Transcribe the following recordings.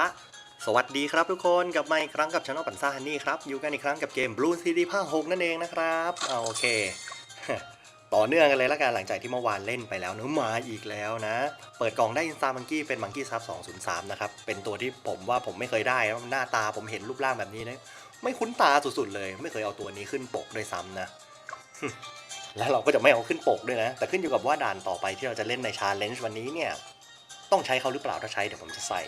ละสวัสดีครับทุกคนกลับมาอีกครั้งกับช anel ปันซ่าฮันนี่ครับ อยู่กันอีกครั้งกับเกม Blue City ภาค6นั่นเองนะครับเอาโอเค ต่อเนื่องกันเลยละกันหลังจากที่เมื่อวานเล่นไปแล้วเนื้อะมาอีกแล้วนะ เปิดกล่องได้อินสตามังกี้เป็นมังกี้ซับ203 นะครับ เป็นตัวที่ผมว่าผมไม่เคยได้หน้าตาผมเห็นรูปร่างแบบนี้นะไม่คุ้นตาสุดๆเลย ไม่เคยเอาตัวนี้ขึ้นปกด้วยซ้ำนะแล้วเราก็จะไม่เอาขึ้นปกด้วยนะ แต่ขึ้นอยู่กับว่าด่านต่อไปที่เราจะเล่นในชาเลนจ์วันนี้เนี่ย ต้องใช้เขาหรือเปล่าถ้าใช้เดี๋ยวผมจะใส่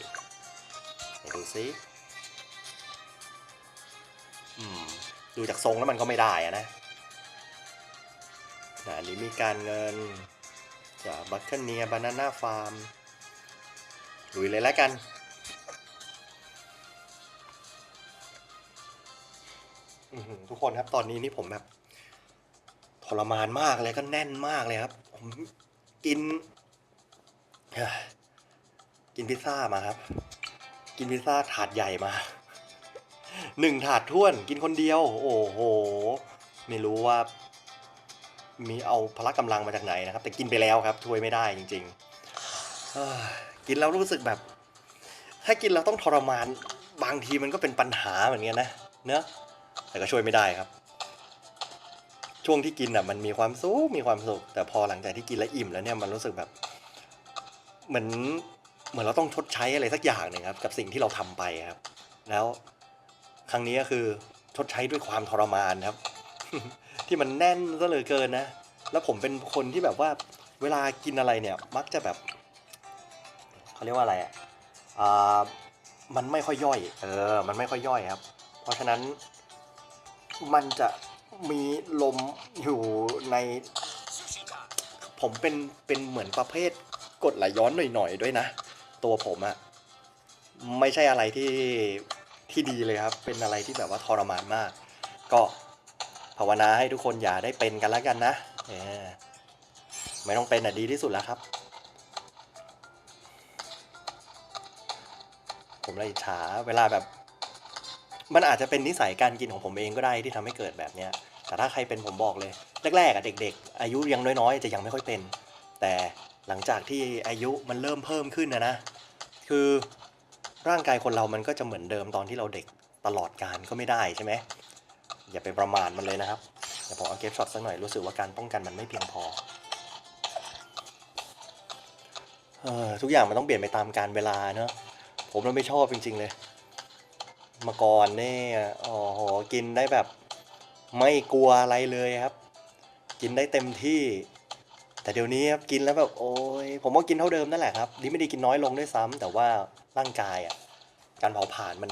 ดูซิดูจากทรงแล้วมันก็ไม่ได้อะนะด่านนี้มีการเงินจากบัคเกเนียบานาน่าฟาร์มลุยเลยแล้วกัน ทุกคนครับตอนนี้นี่ผมแบบทรมานมากเลยก็แน่นมากเลยครับ ผมกิน กินพิซซ่ามาครับ กินพิซซ่าถาดใหญ่มาหนึ่งถาดท้วนกินคนเดียว โอ้โห ไม่รู้ว่า มีเอาพละกำลังมาจากไหนนะครับ แต่กินไปแล้วครับช่วยไม่ได้จริงๆกินแล้วรู้สึกแบบ ถ้ากินแล้วต้องทรมาน บางทีมันก็เป็นปัญหาเหมือนกันนะเนอะแต่ก็ช่วยไม่ได้ครับ ช่วงที่กินอะ มันมีความสุขมีความสุขแต่พอหลังจากที่กินแล้วอิ่มแล้วเนี่ยมันรู้สึกแบบ เหมือน เหมือนเราต้องชดใช้อะไรสักอย่างหนึ่งครับ กับสิ่งที่เราทำไปครับ แล้วครั้งนี้ก็คือชดใช้ด้วยความทรมานครับ ที่มันแน่นซะเลือเกินนะ แล้วผมเป็นคนที่แบบว่าเวลากินอะไรเนี่ย มักจะแบบเขาเรียกว่าอะไรอะมันไม่ค่อยย่อย เออ มันไม่ค่อยย่อยครับ เพราะฉะนั้นมันจะมีลมอยู่ใน ผมเป็นเป็นเหมือนประเภทกดไหลย้อนหน่อยๆด้วยนะ ตัวผมอะไม่ใช่อะไรที่ที่ดีเลยครับ เป็นอะไรที่แบบว่าทรมานมาก ก็ภาวนาให้ทุกคนอย่าได้เป็นกันแล้วกันนะไม่ต้องเป็นอะดีที่สุดแล้วครับ ผมเลยอิจฉาเวลาแบบ มันอาจจะเป็นนิสัยการกินของผมเองก็ได้ที่ทำให้เกิดแบบเนี้ยแต่ถ้าใครเป็นผมบอกเลย แรกๆอะเด็ก ๆ อายุยังน้อยๆ จะยังไม่ค่อยเป็น แต่หลังจากที่อายุมันเริ่มเพิ่มขึ้นนะนะ คือร่างกายคนเรามันก็จะเหมือนเดิมตอนที่เราเด็กตลอดการก็ไม่ได้ใช่ไหมอย่าไปประมาทมันเลยนะครับเดี๋ยวผมเอาเก็บช็อตสักหน่อยรู้สึกว่าการป้องกันมันไม่เพียงพอเออทุกอย่างมันต้องเปลี่ยนไปตามการเวลาเนอะผมเราไม่ชอบจริง ๆ เลยมื่อก่อนเนี่ยโอ้โหกินได้แบบไม่กลัวอะไรเลยครับ กินได้เต็มที่ แต่เดี๋ยวนี้ครับกินแล้วแบบโอ้ยผมว่ากินเท่าเดิมนั่นแหละครับดีไม่ดีกินน้อยลงด้วยซ้ำแต่ว่าร่างกายอะการเผาผลาญมัน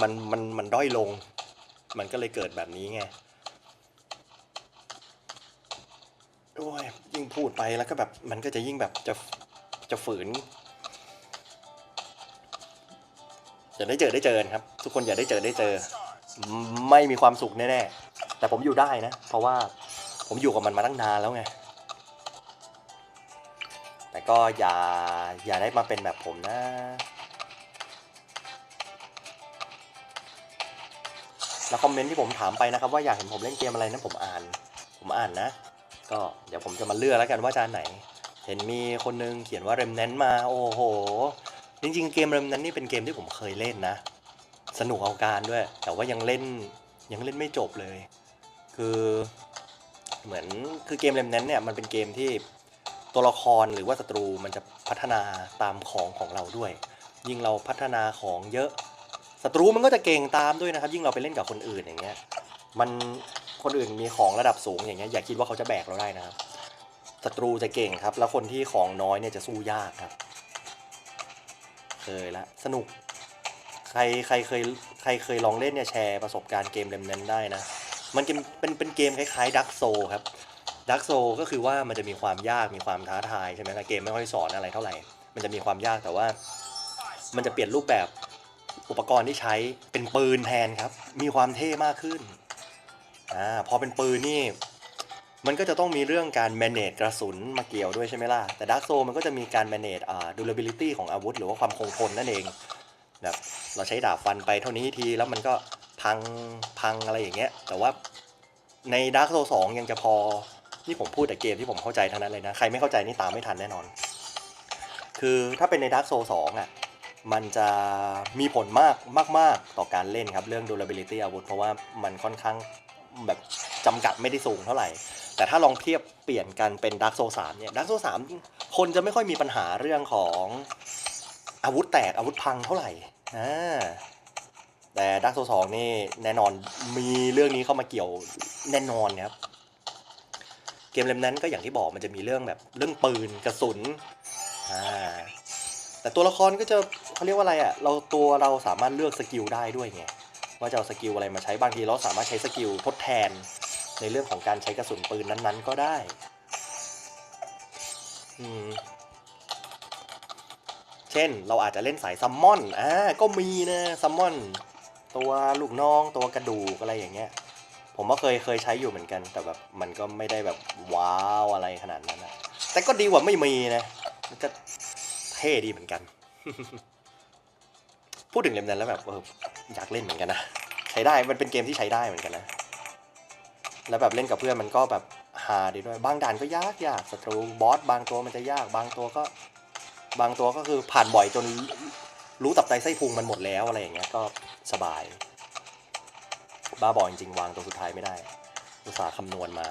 มันมันมันด้อยลง มันก็เลยเกิดแบบนี้ไงโอ้ยยิ่งพูดไปแล้วก็แบบมันก็จะยิ่งแบบจะจะฝืนอย่าได้เจอได้เจอครับ ทุกคนอย่าได้เจอได้เจอ ไม่มีความสุขแน่ๆแต่ผมอยู่ได้นะ เพราะว่าผมอยู่กับมันมาตั้งนานแล้วไง ก็อย่าอย่าได้มาเป็นแบบผมนะแล้วคอมเมนต์ที่ผมถามไปนะครับ ว่าอยากเห็นผมเล่นเกมอะไรนะผมอ่าน ผมอ่านนะ ก็เดี๋ยวผมจะมาเลือกแล้วกันว่าจะอันไหน เห็นมีคนนึงเขียนว่าเรมแนนมา โอ้โห จริงๆ เกมเรมเน้นนี่เป็นเกมที่ผมเคยเล่นนะ สนุกเอาการด้วย แต่ว่ายังเล่นยังเล่นไม่จบเลย คือเหมือนคือเกมเรมเน้นเนี่ยมันเป็นเกมที่ ตัวละครหรือว่าศัตรูมันจะพัฒนาตามของของเราด้วย ยิ่งเราพัฒนาของเยอะศัตรูมันก็จะเก่งตามด้วยนะครับ ยิ่งเราไปเล่นกับคนอื่นอย่างเงี้ยมันคนอื่นมีของระดับสูงอย่างเงี้ยอย่าคิดว่าเขาจะแบกเราได้นะครับศัตรูจะเก่งครับ แล้วคนที่ของน้อยเนี่ยจะสู้ยากครับเคยละสนุก ใครใครเคยใครเคยลองเล่นเนี่ยแชร์ประสบการณ์เกมเล่มนั้นได้นะ มันเป็นเป็นเป็นเกมคล้ายๆดักโซครับ ดักโซก็คือว่ามันจะมีความยากมีความท้าทายใช่ไหมล่ะเกมไม่ค่อยสอนอะไรเท่าไหร่ มันจะมีความยากแต่ว่า มันจะเปลี่ยนรูปแบบอุปกรณ์ที่ใช้เป็นปืนแทนครับ มีความเท่มากขึ้นอ่าพอเป็นปืนนี่ มันก็จะต้องมีเรื่องการ manage กระสุนมาเกี่ยวด้วยใช่ไหมล่ะ แต่ Dark Soul มันก็จะมีการ manage อ่า durability ของอาวุธ หรือว่าความคงทนนั่นเองแบบเราใช้ดาบฟันไปเท่านี้ทีแล้วมันก็พังพังอะไรอย่างเงี้ย แต่ว่าใน Dark Soul 2ยังจะพอ นี่ผมพูดแต่เกมที่ผมเข้าใจเท่านั้นเลยนะ ใครไม่เข้าใจนี่ตามไม่ทันแน่นอน คือถ้าเป็นใน Dark Soul 2อะมันจะมีผลมากมาก ๆ ต่อการเล่นครับ เรื่อง durability อาวุธ เพราะว่ามันค่อนข้างแบบจำกัดไม่ได้สูงเท่าไหร่ แต่ถ้าลองเทียบเปลี่ยนกันเป็น Dark Souls 3เนี่ย Dark Souls 3คนจะไม่ค่อยมีปัญหาเรื่องของอาวุธแตกอาวุธพังเท่าไหร่อ่าแต่ Dark Souls 2นี่แน่นอนมีเรื่องนี้เข้ามาเกี่ยวแน่นอนครับ กมเล่มนั้นก็อย่างที่บอกมันจะมีเรื่องแบบเรื่องปืนกระสุนอ่าแต่ตัวละครก็จะเขาเรียกว่าอะไรอะ่ะเราตัวเราสามารถเลือกสกิลได้ด้วยไงว่าจะเอาสกิลอะไรมาใช้บางทีเราสามารถใช้สกิลทดแทน ในเรื่องของการใช้กระสุนปืนนั้นๆ ก็ได้อืมเช่นเราอาจจะเล่นสายซัมมอนอ่าก็มีนะซัมมอนตัวลูกน้องตัวกระดูกอะไรอย่างเงี้ย ผมก็เคยเคยใช้อยู่เหมือนกัน แต่แบบมันก็ไม่ได้แบบว้าวอะไรขนาดนั้นนะแต่ก็ดีกว่าไม่มีนะมันก็เท่ดีเหมือนกัน พูดถึงเล่มนั้นแล้วแบบเอออยากเล่นเหมือนกันนะใช้ได้มันเป็นเกมที่ใช้ได้เหมือนกันนะ แล้วแบบเล่นกับเพื่อนมันก็แบบฮาดีด้วยบางด่านก็ยากยากศัตรูบอสบางตัวมันจะยาก บางตัวก็ บางตัวก็คือผ่านบ่อยจนรู้ตับไตไส้พุงมันหมดแล้วอะไรอย่างเงี้ยก็สบาย บ้าบอจริงๆวางตัวสุดท้ายไม่ได้ อุตสาห์คำนวณมา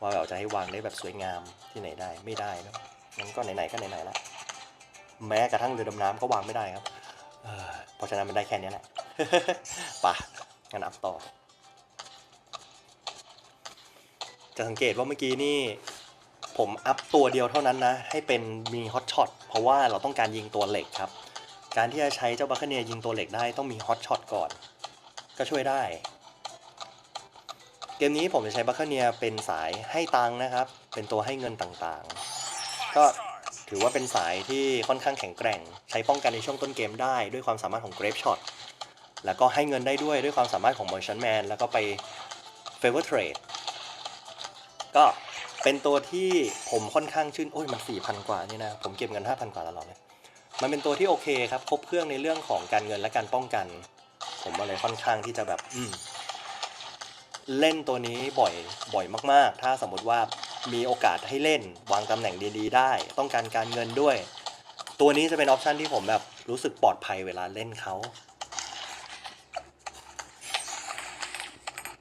ว่าแบบจะให้วางได้แบบสวยงามที่ไหนได้ไม่ได้เนะงั้นก็ไหนๆก็ไหนๆละแม้กระทั่งเรือดำน้ำก็วางไม่ได้ครับเพราะฉะนั้นมันได้แค่นี้แหละปะงั้นอัพต่อ จะสังเกตว่าเมื่อกี้นี่ผมอัพตัวเดียวเท่านั้นนะ ให้เป็นมีฮอตช็อตเพราะว่าเราต้องการยิงตัวเหล็กครับ การที่จะใช้เจ้าบัคเนียยิงตัวเหล็กได้ต้องมีฮอตช็อตก่อน ก็ช่วยได้ เกมนี้ผมจะใช้บัคเนียเป็นสายให้ตังนะครับ เป็นตัวให้เงินต่างๆ ก็ถือว่าเป็นสายที่ค่อนข้างแข็งแกร่ง ใช้ป้องกันในช่วงต้นเกมได้ด้วยความสามารถของ Grape Shot แล้วก็ให้เงินได้ด้วยด้วยความสามารถของ Merchant Man แล้วก็ไป Favor Trade ก็เป็นตัวที่ผมค่อนข้างชื่น โอ้ยมัน 4,000 กว่านี่นะ ผมเก็บเงิน 5,000 กว่าตลอดเลยมันเป็นตัวที่โอเคครับ ครบเครื่องในเรื่องของการเงินและการป้องกัน ผมก็เลยค่อนข้างที่จะแบบ อืม เล่นตัวนี้บ่อยบ่อยมากๆ ถ้าสมมติว่ามีโอกาสให้เล่นวางตำแหน่งดีๆ ได้ ต้องการการเงินด้วย ตัวนี้จะเป็นออปชันที่ผมแบบรู้สึกปลอดภัยเวลาเล่นเขา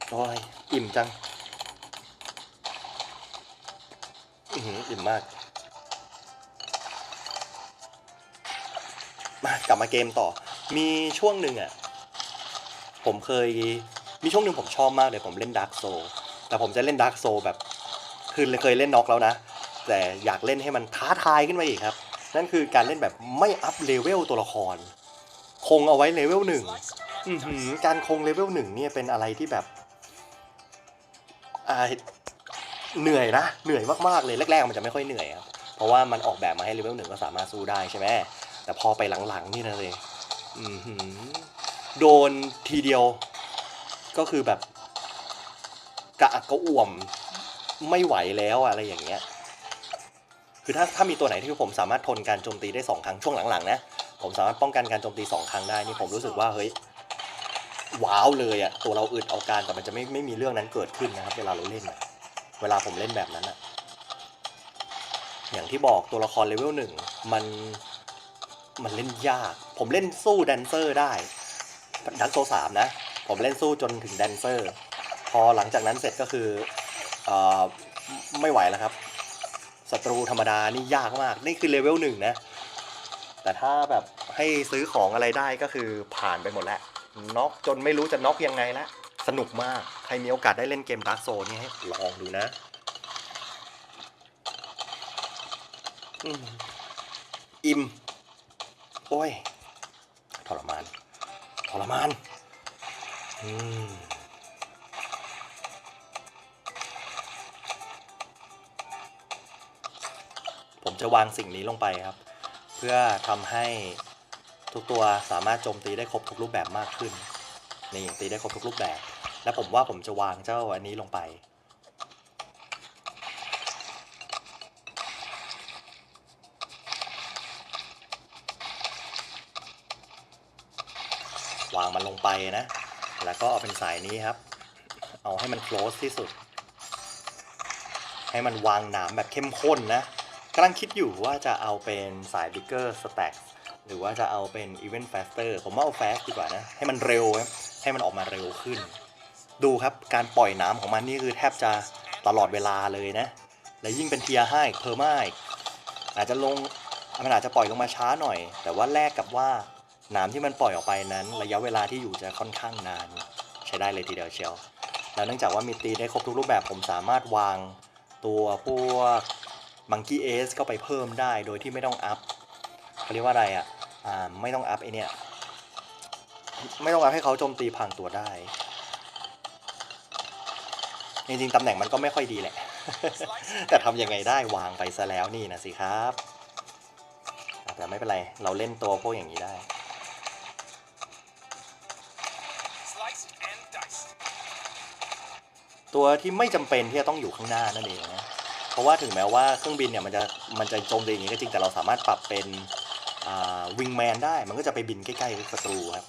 โอ้ยอิ่มจังอืออิ่มมาก มากลับมาเกมต่อ มีช่วงหนึ่งอะ ผมเคย มีช่วงหนึ่งผมชอบมากเลยผมเล่นดาร์กโซแต่ผมจะเล่นดาร์กโซแบบ คือเคยเล่นน็อกแล้วนะ แต่อยากเล่นให้มันท้าทายขึ้นมาอีกครับ นั่นคือการเล่นแบบไม่อัพเลเวลตัวละคร คงเอาไว้เลเวลหนึ่งการคงเลเวลหนึ่งเนี่ยเป็นอะไรที่แบบเหนื่อยนะ เหนื่อยมากๆเลยแรกๆมันจะไม่ค่อยเหนื่อยครับเพราะว่ามันออกแบบมาให้เลเวลหนึ่งก็สามารถสู้ได้ใช่ไหมแต่พอไปหลังๆนี่นะเลยโดนทีเดียว ก็คือแบบกระอักกระอ่วมไม่ไหวแล้วอะไรอย่างเงี้ย คือถ้าถ้ามีตัวไหนที่ผมสามารถทนการโจมตีได้สองครั้งช่วงหลังๆนะผมสามารถป้องกันการโจมตีสองครั้งได้นี่ผมรู้สึกว่าเฮ้ยว้าวเลยอะตัวเราอึดเอาการแต่มันจะไม่ไม่มีเรื่องนั้นเกิดขึ้นนะครับ เวลาเราเล่นอะเวลาผมเล่นแบบนั้นอะอย่างที่บอกตัวละครเลเวลหนึ่งมันมันเล่นยาก ผมเล่นสู้แดนเซอร์ได้ดันโซสามนะ ผมเล่นสู้จนถึงแดนเซอร์ พอหลังจากนั้นเสร็จก็คืออไม่ไหวแล้วครับศัตรูธรรมดานี่ยากมาก นี่คือเลเวลหนึ่งนะ แต่ถ้าแบบให้ซื้อของอะไรได้ก็คือผ่านไปหมดแล้วน็อกจนไม่รู้จะน็อกยังไงล้วสนุกมาก ใครมีโอกาสได้เล่นเกมดาร์กโซนี่ให้ลองดูนะอิ่ม โอ้ย ทรมาน ทรมาน ผมจะวางสิ่งนี้ลงไปครับ เพื่อทำให้ทุกตัวสามารถโจมตีได้ครบทุกรูปแบบมากขึ้น นี่ตีได้ครบทุกรูปแบบ และผมว่าผมจะวางเจ้าอันนี้ลงไปวางมันลงไปนะ แล้วก็เอาเป็นสายนี้ครับ เอาให้มัน close ที่สุด ให้มันวางหนามแบบเข้มข้นนะกำลังคิดอยู่ว่าจะเอาเป็นสาย bigger stack หรือว่าจะเอาเป็น Event Faster ผมว่าเอา Fast ดีกว่านะ ให้มันเร็วให้มันออกมาเร็วขึ้น ดูครับการปล่อยน้ำของมันนี่คือแทบจะตลอดเวลาเลยนะ และยิ่งเป็นเทียร์ให้เพอร์มาอีกอาจจะลงมันอาจจะปล่อยลงมาช้าหน่อย แต่ว่าแลกกับว่า น้ำที่มันปล่อยออกไปนั้น ระยะเวลาที่อยู่จะค่อนข้างนาน ใช้ได้เลยทีเดียวเชียว แล้วเนื่องจากว่ามีตีได้ครบทุกรูปแบบผมสามารถวางตัวพวกมังกี้เอสเข้าไปเพิ่มได้โดยที่ไม่ต้องอัพเขาเรียกว่าอะไรอะอ่าไม่ต้องอัพไอเนี่ยไม่ต้องอัพให้เขาโจมตีพังตัวได้ จริงๆตำแหน่งมันก็ไม่ค่อยดีแหละ แต่ทำยังไงได้วางไปซะแล้วนี่นะสิครับแต่ไม่เป็นไร เราเล่นตัวพวกอย่างนี้ได้ ตัวที่ไม่จำเป็นที่จะต้องอยู่ข้างหน้านั่นเองนะเพราะว่าถึงแม้ว่าเครื่องบินเนี่ยมันจะมันจะจมตีอย่างนี้ก็จริงแต่เราสามารถปรับเป็นวิงแมนได้มันก็จะไปบินใกล้ๆศัตรูครับ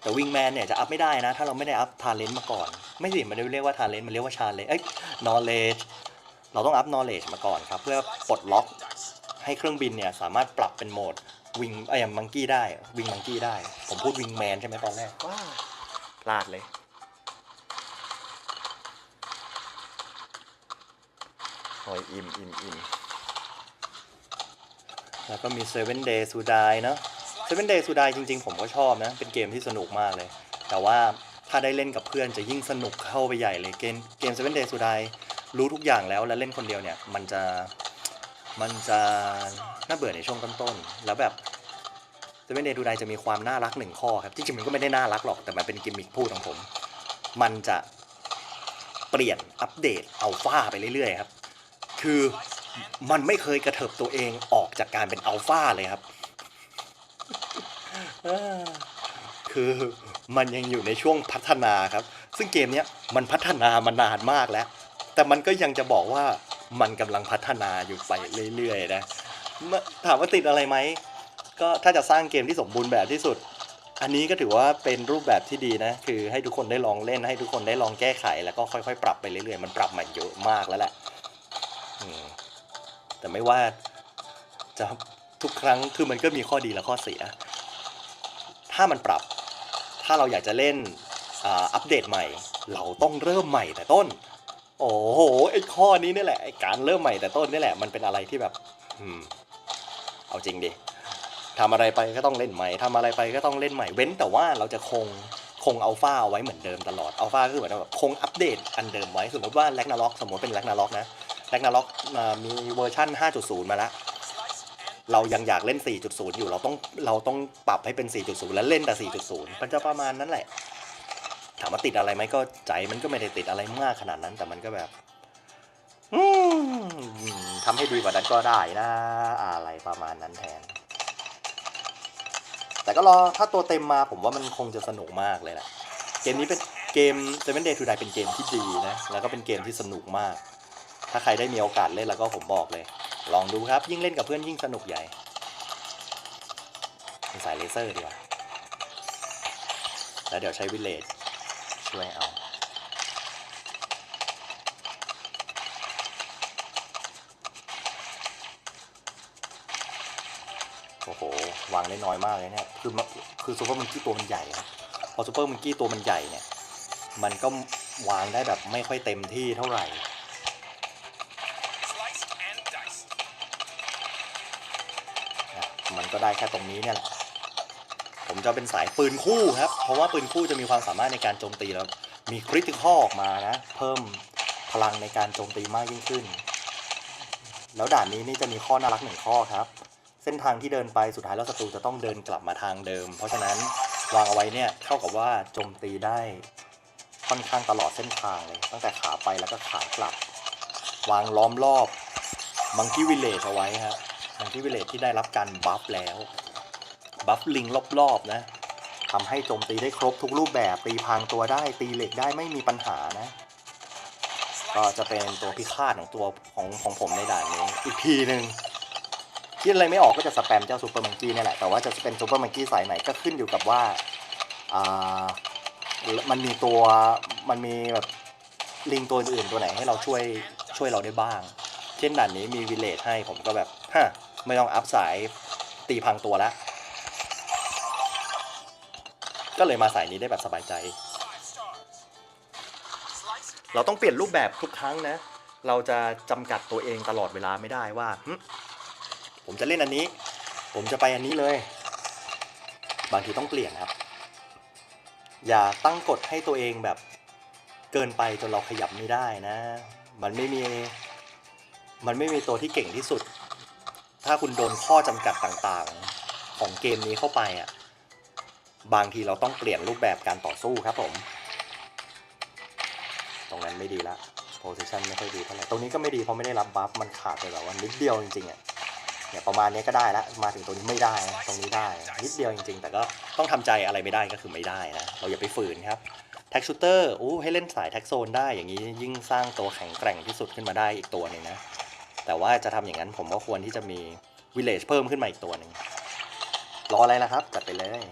แต่วิงแมนเนี่ยจะอัพไม่ได้นะ ถ้าเราไม่ได้อัพทาเลนต์มาก่อน ไม่สิมันเรียกว่าทาเลนต์มันเรียกว่าชาเลนเอ้ย knowledge เราต้องอัพ knowledge มาก่อนครับ เพื่อปลดล็อกให้เครื่องบินเนี่ยสามารถปรับเป็นโหมดวิงไอ้มังกี้ได้วิงมังกี้ได้ ผมพูดวิงแมนใช่ไหมตอนแรกว้าพลาดเลย โอ้ยอิ่มอิ่มอิ่มแล้วก็มี Seven Days to Die เนอะ Seven Days to Die จริง ๆ ผมก็ชอบนะ เป็นเกมที่สนุกมากเลย แต่ว่าถ้าได้เล่นกับเพื่อนจะยิ่งสนุกเข้าไปใหญ่เลยเกมเกม Seven Days to Die รู้ทุกอย่างแล้วแล้วเล่นคนเดียวเนี่ย มันจะมันจะน่าเบื่อในช่วงต้นๆแล้วแบบ Seven Days to Die จะมีความน่ารักหนึ่งข้อครับจริงๆมันก็ไม่ได้น่ารักหรอกแต่มันเป็นกิมมิคพูดของผม มันจะเปลี่ยนอัปเดตอัลฟาไปเรื่อยๆครับ คือมันไม่เคยกระเถิบตัวเองออกจากการเป็นอัลฟาเลยครับ คือมันยังอยู่ในช่วงพัฒนาครับ ซึ่งเกมนี้มันพัฒนามานานมากแล้ว แต่มันก็ยังจะบอกว่ามันกำลังพัฒนาอยู่ไปเรื่อยๆนะถามว่าติดอะไรไหม ก็ถ้าจะสร้างเกมที่สมบูรณ์แบบที่สุด อันนี้ก็ถือว่าเป็นรูปแบบที่ดีนะ คือให้ทุกคนได้ลองเล่นให้ทุกคนได้ลองแก้ไข แล้วก็ค่อยๆ ปรับไปเรื่อยๆ มันปรับใหมาเยอะมากแล้วแหละ แต่ไม่ว่าจะทุกครั้งคือมันก็มีข้อดีและข้อเสีย ถ้ามันปรับ ถ้าเราอยากจะเล่นอัปเดตใหม่ เราต้องเริ่มใหม่แต่ต้น โอ้โหไอ้ข้อนี้นี่แหละไอ้การเริ่มใหม่แต่ต้นนี่แหละมันเป็นอะไรที่แบบอเอาจริงดิทำอะไรไปก็ต้องเล่นใหม่ทำอะไรไปก็ต้องเล่นใหม่ เว้นแต่ว่าเราจะคงคงอัลฟาเอาไว้เหมือนเดิมตลอดอัลฟาก็คือเหมือนแบบคงอัปเดตอันเดิมไว้สมมติว่าแลกนาล็อกสมมติเป็นแลกนาล็อกนะ แลกนาล็อกมีเวอร์ชั่น 5.0 มาแล้ว เรายังอยากเล่น 4.0 อยู่เราต้องเราต้องปรับให้เป็น 4.0 แล้วเล่นแต่ 4.0 มันจะประมาณนั้นแหละ ถามว่าติดอะไรไหมก็ใจมันก็ไม่ได้ติดอะไรมากขนาดนั้นแต่มันก็แบบทำให้ดีกว่านั้นก็ได้นะ อะไรประมาณนั้นแทน แต่ก็รอถ้าตัวเต็มมาผมว่ามันคงจะสนุกมากเลยแหละ เกมนี้เป็นเกม Seven Day to Die เป็นเกมที่ดีนะ แล้วก็เป็นเกมที่สนุกมาก ถ้าใครได้มีโอกาสเล่นแล้วก็ผมบอกเลย ลองดูครับยิ่งเล่นกับเพื่อนยิ่งสนุกใหญ่เป็นสายเลเซอร์ดีกว่า แล้วเดี๋ยวใช้วิลเลจช่วยเอาโอ้โห วางได้น้อยมากเลยเนี่ย คือมันคือซูเปอร์มังกี้ตัวมันใหญ่ครับพอซูเปอร์มังกี้ตัวมันใหญ่เนี่ย มันก็วางได้แบบไม่ค่อยเต็มที่เท่าไหร่ ก็ได้แค่ตรงนี้เนี่ยแหละผมจะเป็นสายปืนคู่ครับ เพราะว่าปืนคู่จะมีความสามารถในการโจมตีแล้ว มีคริติคอลออกมานะ เพิ่มพลังในการโจมตีมากยิ่งขึ้น แล้วด่านนี้นี่จะมีข้อน่ารักหนึ่งข้อครับ เส้นทางที่เดินไปสุดท้ายแล้วศัตรูจะต้องเดินกลับมาทางเดิม เพราะฉะนั้นวางเอาไว้เนี่ยเท่ากับว่าโจมตีได้ค่อนข้างตลอดเส้นทางเลย ตั้งแต่ขาไปแล้วก็ขากลับ วางล้อมรอบมังกี้วิลเลจเอาไว้ครับ มังกี้วิเลจที่ได้รับการบัฟแล้ว บัฟลิงรอบๆนะทำให้โจมตีได้ครบทุกรูปแบบตีพรางตัวได้ตีเหล็กได้ไม่มีปัญหานะ ก็จะเป็นตัวพิฆาตของตัวของของผมในด่านนี้อีกทีหนึ่งคิดอะไรไม่ออกก็จะสแปมเจ้าซูเปอร์มังกี้นี่แหละแต่ว่าจะเป็นซูเปอร์มังกี้สายไหนก็ขึ้นอยู่กับว่ามันมีตัวมันมีแบบลิงตัวอื่นตัวไหนให้เราช่วยช่วยเราได้บ้าง เช่นด่านนี้มีวิเลจให้ผมก็แบบฮะ ไม่ต้องอัพสายตีพังตัวแล้ว ก็เลยมาสายนี้ได้แบบสบายใจ เราต้องเปลี่ยนรูปแบบทุกครั้งนะ เราจะจำกัดตัวเองตลอดเวลาไม่ได้ว่า ผมจะเล่นอันนี้ ผมจะไปอันนี้เลย บางทีต้องเปลี่ยนครับ อย่าตั้งกฎให้ตัวเองแบบเกินไปจนเราขยับไม่ได้นะ มันไม่มี มันไม่มีตัวที่เก่งที่สุด ถ้าคุณโดนข้อจำกัดต่างๆ ของเกมนี้เข้าไปอะบางทีเราต้องเปลี่ยนรูปแบบการต่อสู้ครับผม ตรงนั้นไม่ดีละ position ไม่ค่อยดีเท่าไหร่ ตรงนี้ก็ไม่ดีเพราะไม่ได้รับบัฟมันขาดไปแบบว่านิดเดียวจริงๆอะเนี่ยประมาณนี้ก็ได้ละมาถึงตรงนี้ไม่ได้นะตรงนี้ได้ นิดเดียวจริง ๆ แต่ก็ต้องทำใจอะไรไม่ได้ก็คือไม่ได้นะเราอย่าไปฝืนครับแท็กชูเตอร์โอ้ให้เล่นสายแท็กโซนได้อย่างนี้ยิ่งสร้างตัวแข็งแกร่งที่สุดขึ้นมาได้อีกตัวหนึ่งนะ แต่ว่าจะทำอย่างนั้นผมก็ควรที่จะมีวิลเลจเพิ่มขึ้นมาอีกตัวหนึ่งรออะไรล่ะครับ จัดไปเลย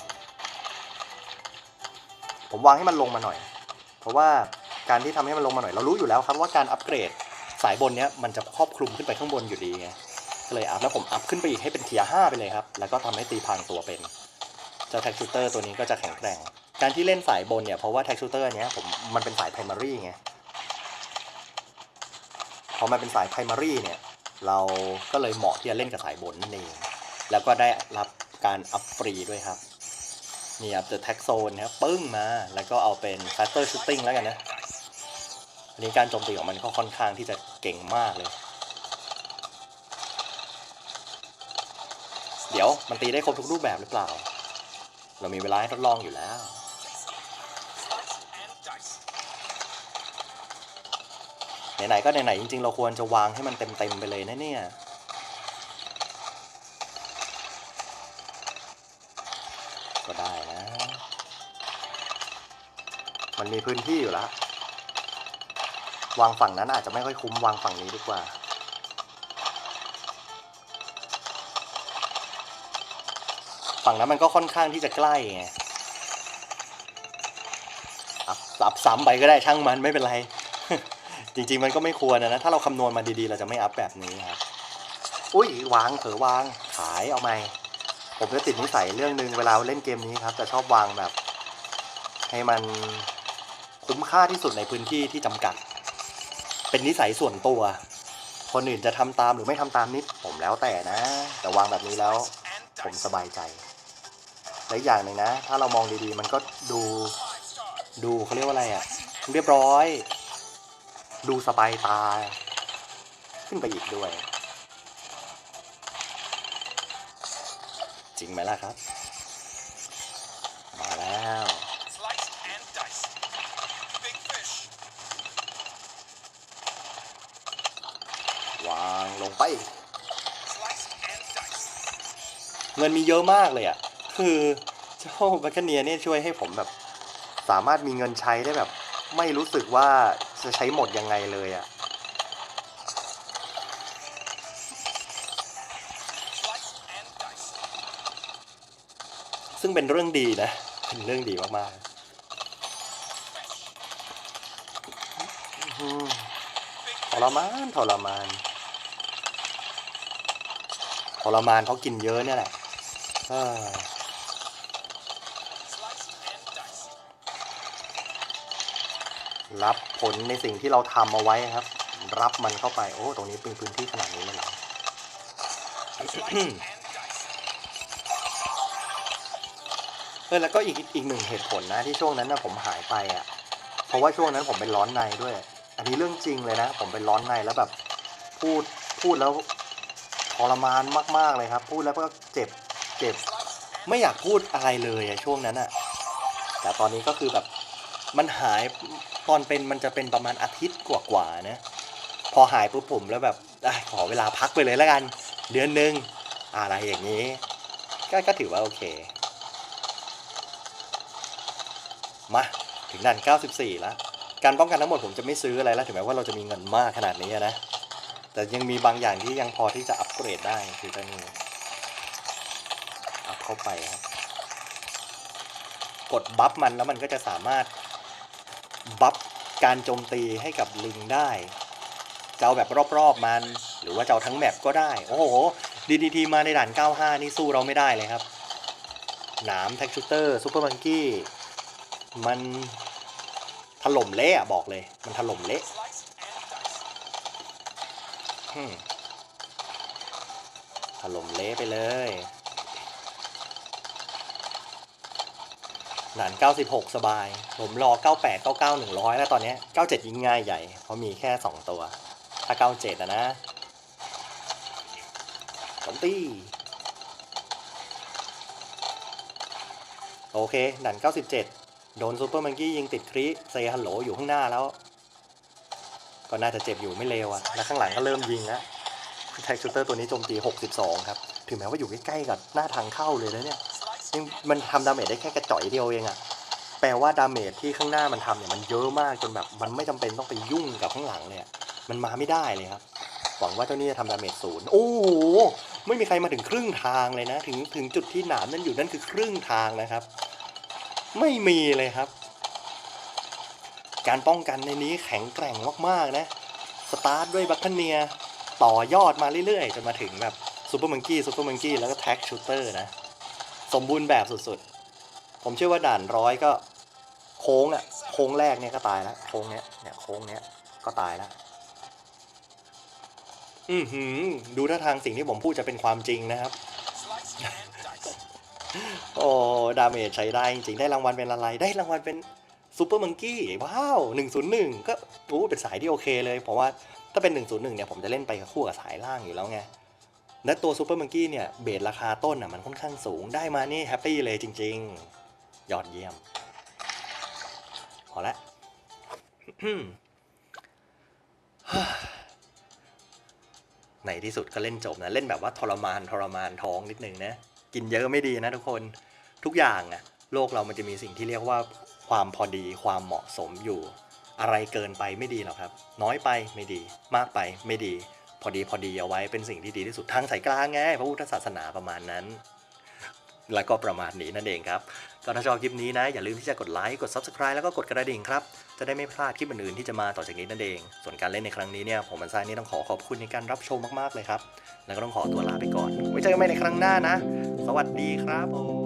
ผมวางให้มันลงมาหน่อย เพราะว่าการที่ทำให้มันลงมาหน่อย เรารู้อยู่แล้วครับว่าการอัปเกรดสายบนเนี้ยมันจะครอบคลุมขึ้นไปข้างบนอยู่ดีไงก็เลยอัพแล้วผมอัพขึ้นไปอีกให้เป็นเทียร์ห้าไปเลยครับ แล้วก็ทำให้ตีพังตัวเป็น เจ้าแท็กชูเตอร์ตัวนี้ก็จะแข็งแกร่ง การที่เล่นสายบนเนี่ยเพราะว่าแท็กชูเตอร์เนี้ยผมมันเป็นสาย primary ไง อมันเป็นสาย primary เนี่ย เราก็เลยเหมาะที่จะเล่นกับสายบนนั่นเอง แล้วก็ได้รับการอัพฟรีด้วยครับ นี่ครับ The Tag Zone นะครับปึ้งมา แล้วก็เอาเป็น Faster Shooting แล้วกันนะ อันนี้การโจมตีของมันก็ค่อนข้างที่จะเก่งมากเลย เดี๋ยวมันตีได้ครบทุกรูปแบบหรือเปล่า เรามีเวลาให้ทดลองอยู่แล้ว ไหนๆก็ไหนๆจริงๆ เราควรจะวางให้มันเต็มๆไปเลยนะเนี่ยก็ได้นะ มันมีพื้นที่อยู่แล้ววางฝั่งนั้นอาจจะไม่ค่อยคุ้มวางฝั่งนี้ดีกว่าฝั่งนั้นมันก็ค่อนข้างที่จะใกล้ไงอัพอัพซ้ำไปก็ได้ช่างมันไม่เป็นไร จริง ๆ มันก็ไม่ควรนะนะ ถ้าเราคำนวณมาดีๆ เราจะไม่อัพแบบนี้ครับ อุ้ยวางเผลอวางขายเอาไหมผมจะติดนิสัยเรื่องหนึ่งเวลาเล่นเกมนี้ครับจะชอบวางแบบ ให้มันคุ้มค่าที่สุดในพื้นที่ที่จำกัด เป็นนิสัยส่วนตัว คนอื่นจะทำตามหรือไม่ทำตามนิดผมแล้วแต่นะ แต่วางแบบนี้แล้ว ผมสบายใจและอีกอย่างหนึ่งนะ ถ้าเรามองดีๆ มันก็ดูดูเขาเรียกว่าอะไรอะ เรียบร้อย ดูสบายตา ขึ้นไปอีกด้วย จริงไหมล่ะครับ มาแล้ว Slice and dice. Big fish. วางลงไป Slice and dice. เงินมีเยอะมากเลยอะ คือเจ้าบัคเนียเนี่ยช่วยให้ผมแบบ สามารถมีเงินใช้ได้แบบ ไม่รู้สึกว่า จะใช้หมดยังไงเลยอะ Slice and dice. ซึ่งเป็นเรื่องดีนะ เป็นเรื่องดีมากๆอืม Big ทรมานทรมานทรมานเพราะกินเยอะเนี่ยแหละ รับผลในสิ่งที่เราทำเอาไว้ครับ รับมันเข้าไปโอ้ตรงนี้เป็นพื้นที่ขนาดนี้เลยเหรอเออแล้วก็อีกอีกหนึ่งเหตุผลนะที่ช่วงนั้นนะผมหายไปอะ เพราะว่าช่วงนั้นผมเป็นร้อนในด้วย อันนี้เรื่องจริงเลยนะ ผมเป็นร้อนในแล้วแบบพูดพูดแล้วทรมานมากๆเลยครับ พูดแล้วก็เจ็บเจ็บ ไม่อยากพูดอะไรเลยอะช่วงนั้นอะแต่ตอนนี้ก็คือแบบ มันหายตอนเป็นมันจะเป็นประมาณอาทิตย์กว่าๆนะพอหายปุ๊บผมแล้วแบบอขอเวลาพักไปเลยแล้วกัน เดือนหนึ่งอะไรอย่างนี้ ก็ก็ถือว่าโอเค มาถึงด่าน 94 แล้ว การป้องกันทั้งหมดผมจะไม่ซื้ออะไรแล้วถึงแม้ว่าเราจะมีเงินมากขนาดนี้นะ แต่ยังมีบางอย่างที่ยังพอที่จะอัปเกรดได้คือเจ้านี่อัพเข้าไปครับ กดบัฟมันแล้วมันก็จะสามารถ บัฟการโจมตีให้กับลิงได้จะเอาแบบรอบๆมัน หรือว่าจะเอาทั้งแมปก็ได้ โอ้โห DDT มาในด่าน 95 นี่สู้เราไม่ได้เลยครับ หนามแท็กชูเตอร์ซูเปอร์มังกี้มันถล่มเละบอกเลย มันถล่มเละถล่มเละไปเลย หนาน 96 สบาย ผมรอ 98 99 100 แล้วตอนนี้ 97 ยิงง่ายใหญ่ เพราะมีแค่ 2 ตัว ถ้า 97อะนะสองตีโอเคหนาน97 โดนซูเปอร์มังกี้ยิงติดคริเซฮัลโหลอยู่ข้างหน้าแล้ว ก็น่าจะเจ็บอยู่ไม่เลวอะแล้วข้างหลังก็เริ่มยิงแล้วแท็กชูเตอร์ตัวนี้โจมตี 62 ครับ ถึงแม้ว่าอยู่ใกล้ๆกับหน้าทางเข้าเลยนะเนี่ย Slice ยังมันทำดาเมจได้แค่กระจ่อยเดียวเองอะแปลว่าดาเมจที่ข้างหน้ามันทำเนี่ยมันเยอะมากจนแบบมันไม่จำเป็นต้องไปยุ่งกับข้างหลังเลยอะมันมาไม่ได้เลยครับ หวังว่าเจ้านี่จะทำดาเมจศูนย์โอ้โหไม่มีใครมาถึงครึ่งทางเลยนะ ถึงถึงจุดที่หนามนั่นอยู่นั่นคือครึ่งทางนะครับ ไม่มีเลยครับ การป้องกันในนี้แข็งแกร่งมากๆนะสตาร์ทด้วยบัคเนียต่อยอดมาเรื่อยๆจนมาถึงแบบซูเปอร์มังกี้ซูเปอร์มังกี้แล้วก็แท็กชูเตอร์นะ สมบูรณ์แบบสุดๆ ผมเชื่อว่าด่านร้อยก็โค้งอะโค้งแรกเนี่ยก็ตายแล้วโค้งเนี้ยเนี่ยโค้งเนี้ยก็ตายแล้วอือหือดูท่าทางสิ่งที่ผมพูดจะเป็นความจริงนะครับ โอ้ดาเมจใช้ได้จริงๆได้รางวัลเป็นอะไรได้รางวัลเป็นซูเปอร์มังกี้ว้าว101ก็โอ้เป็นสายที่โอเคเลย เพราะว่าถ้าเป็น101เนี่ยผมจะเล่นไปกับคู่กับสายล่างอยู่แล้วไง และตัวซูเปอร์มังกี้เนี่ยเบสราคาต้นอะมันค่อนข้างสูงได้มานี่แฮปปี้เลยจริง ๆ ยอดเยี่ยม พอละในที่สุดก็เล่นจบนะ เล่นแบบว่าทรมานทรมานท้องนิดนึงนะ กินเยอะไม่ดีนะทุกคนทุกอย่างอะโลกเรามันจะมีสิ่งที่เรียกว่าความพอดีความเหมาะสมอยู่ อะไรเกินไปไม่ดีหรอกครับ น้อยไปไม่ดี มากไปไม่ดี พอดีพอดีเอาไว้เป็นสิ่งที่ดีที่สุดทางสายกลางไงพระพุทธศาสนาประมาณนั้น แล้วก็ประมาณนี้นั่นเองครับก็ถ้าชอบคลิปนี้นะ อย่าลืมที่จะกดไลค์กด Subscribe แล้วก็กดกระดิ่งครับ จะได้ไม่พลาดคลิปอื่นๆที่จะมาต่อจากนี้นั่นเอง ส่วนการเล่นในครั้งนี้เนี่ยผมมันซ่านี่ต้องขอขอบคุณในการรับชมมากๆเลยครับ แล้วก็ต้องขอตัวลาไปก่อนไว้เจอกันใหม่ในครั้งหน้านะ สวัสดีครับผม